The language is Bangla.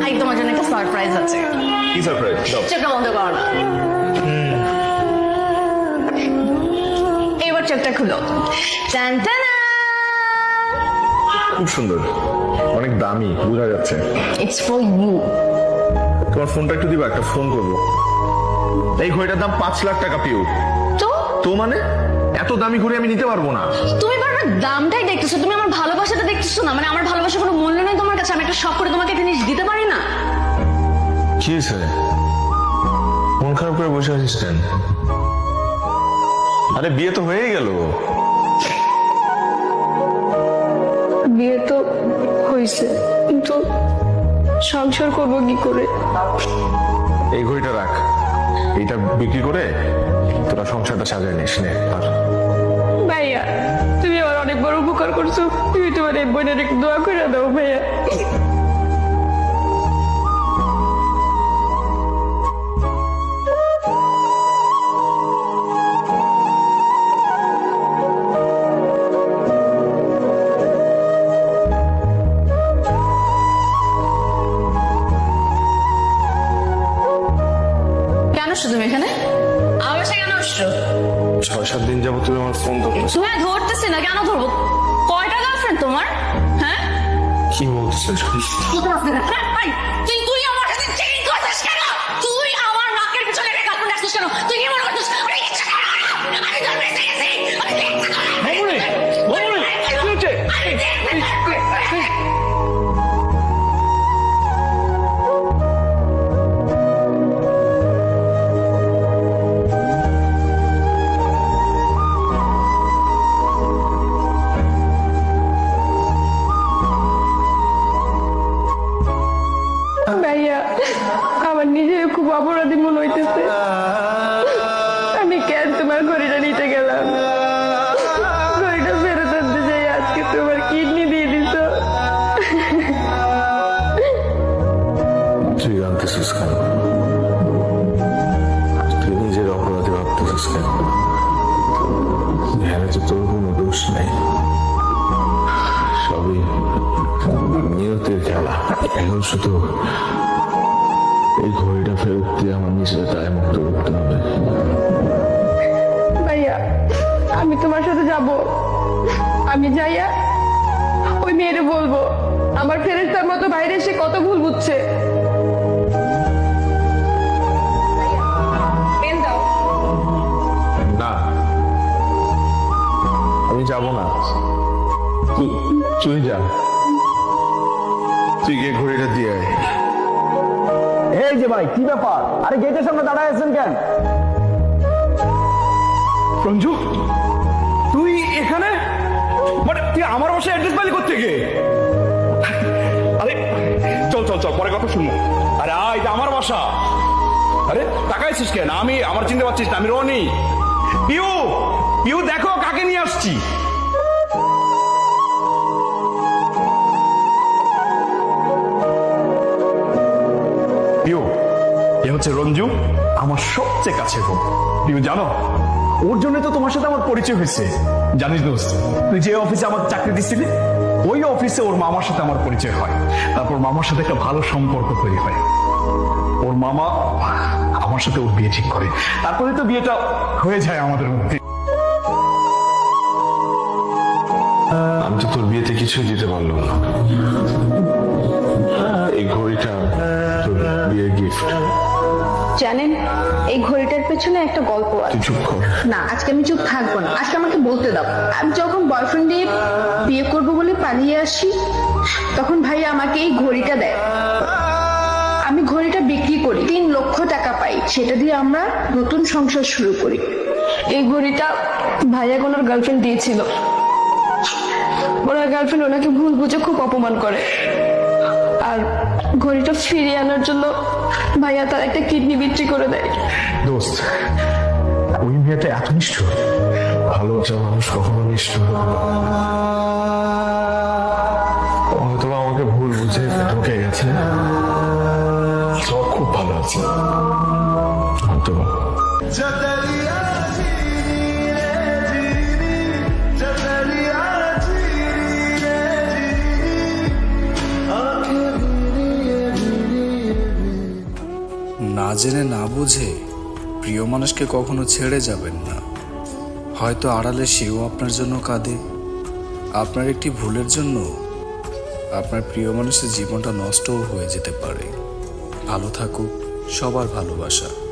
ভাই তোমার জন্য একটা সারপ্রাইজ আছে। কি সারপ্রাইজ চোখটা বন্ধ করো না। এবার চোখটা খুলো। টান টানা খুব সুন্দর। অনেক দামি বোঝা যাচ্ছে। ইটস ফর ইউ তোমার ফোনটা একটু দিবা একটা ফোন করব। এই ঘড়িটার দাম পাঁচ লাখ টাকা পিউ। তো? তো মানে? এত দামি ঘড়ি আমি নিতে পারব না। তুমি বারবার দামটাই দেখতেছো তুমি আমার ভালোবাসাটা দেখতেছো না মানে আমার ভালোবাসা কোনো মূল্য নেই তোমার কাছে আমি একটা শখ করে তোমাকে একটা জিনিস দিতে পারি না? কি হয়েছে? মন খারাপ করে বসে আছিস কেন? আরে বিয়ে তো হয়েই গেল। বিয়ে তো হয়েছে কিন্তু সংসার করব কি করে? এই ঘড়িটা রাখ। এইটা বিক্রি করে তোরা সংসারটা সাজায় নিস নে আর ভাইয়া তুমি আমার অনেক বড় উপকার করছ। তুমি তোমার এই বোনের একটু দোয়া করে দাও ভাইয়া। তুমি এখানে? আমার বাসায় কেন আসছো? ছয় সাত দিন যাব তুমি আমার ফোন ধরো তুমি ধরতেছি না কেন ধরবো? কয়টা গার্লফ্রেন্ড তোমার? হ্যাঁ? কি বলছো এই, ভাইয়া, আমার নিজের খুব অপরাধী মনে হইতেছে। আমি কেন তোমার ঘড়িটা নিতে গেলাম? কিডনি দিয়ে দিছ। তুই আনতেছিস কেন? তুই নিজের অপরাধী ভাবতেছিস কেন? তোর কোনো দোষ নেই। সবই নিয়তের খেলা। এখন শুধু এই ঘড়িটা ফেরত দিয়ে আমার নিজের দায় মুক্ত করতে হবে। ভাইয়া আমি তোমার সাথে যাব। আমি যাইয়া ওই মেয়েরে বলব। আমার ফেরেস্তার মতো বাইরে এসে কত ভুল বুঝছে। না। আমি যাব না। তুই যা। তুই গিয়ে ঘড়িটা দিয়ে আয়। এই যে ভাই কি ব্যাপার? আরে গেটের সামনে দাঁড়ায় আছেন কেন? রঞ্জু তুই এখানে? মানে তুই আমার বাসায় অ্যাড্রেস পাইলি কোথেকে আরে চল চল চল পরে কথা শুনব। আরে আয় এটা আমার বাসা। আরে তাকাইছিস কেন? আমি আমার চিনতে পারছিস না আমি রনি। পিউ পিউ দেখো কাকে নিয়ে আসছি। এ হচ্ছে রঞ্জু, আমার সবচেয়ে কাছের বোন পিউ জানো, ওর জন্য তো তোমার সাথে আমার পরিচয় হয়েছে। জানিস দোস্ত, তুই যে অফিসে আমার চাকরি দিচ্ছিলি, ওই অফিসে ওর মামার সাথে আমার পরিচয় হয়। তারপর মামার সাথে একটা ভালো সম্পর্ক তৈরি হয়। ওর মামা আমার সাথে ওর বিয়ে ঠিক করে। তারপরে তো বিয়েটা হয়ে যায় আমাদের মধ্যে। আমি তো তোর বিয়েতে কিছুই দিতে পারলাম না। এই ঘড়িটা তোর বিয়ের গিফট জানেন এই ঘড়িটার পেছনে একটা গল্প আছে। চুপ কর। না আজকে আমি চুপ থাকব না। আজকে আমাকে বলতে দাও। আমি যখন বয়ফ্রেন্ড দিয়ে বিয়ে করব বলে পালিয়ে আসি তখন ভাই আমাকে এই ঘড়িটা দেয়। আমি ঘড়িটা বিক্রি করি তিন লক্ষ টাকা পাই। সেটা দিয়ে আমরা নতুন সংসার শুরু করি। এই ঘড়িটা ভাইয়া কোনোর গার্লফ্রেন্ড দিয়েছিল। ওনার গার্লফ্রেন্ড ওনাকে ভুল বুঝে খুব অপমান করে। ঘড়িটা ফিরিয়ে আনার জন্য ভাইয়া তার একটা কিডনি বিক্রি করে দেয়। দোস্ত, ওই মেয়েটা এত নিষ্ঠুর। ভালোবাসা মানুষ কখনো নিষ্ঠুর হয়তো আমাকে ভুল বুঝে ঢুকে গেছে। খুব ভালো আছে। না জেনে না বুঝে প্রিয় মানুষকে কখনো ছেড়ে যাবেন না। হয়তো আড়ালে সেও আপনার জন্য কাঁদে। আপনার একটি ভুলের জন্য আপনার প্রিয় মানুষের জীবনটা নষ্টও হয়ে যেতে পারে। ভালো থাকুক, সবার ভালোবাসা।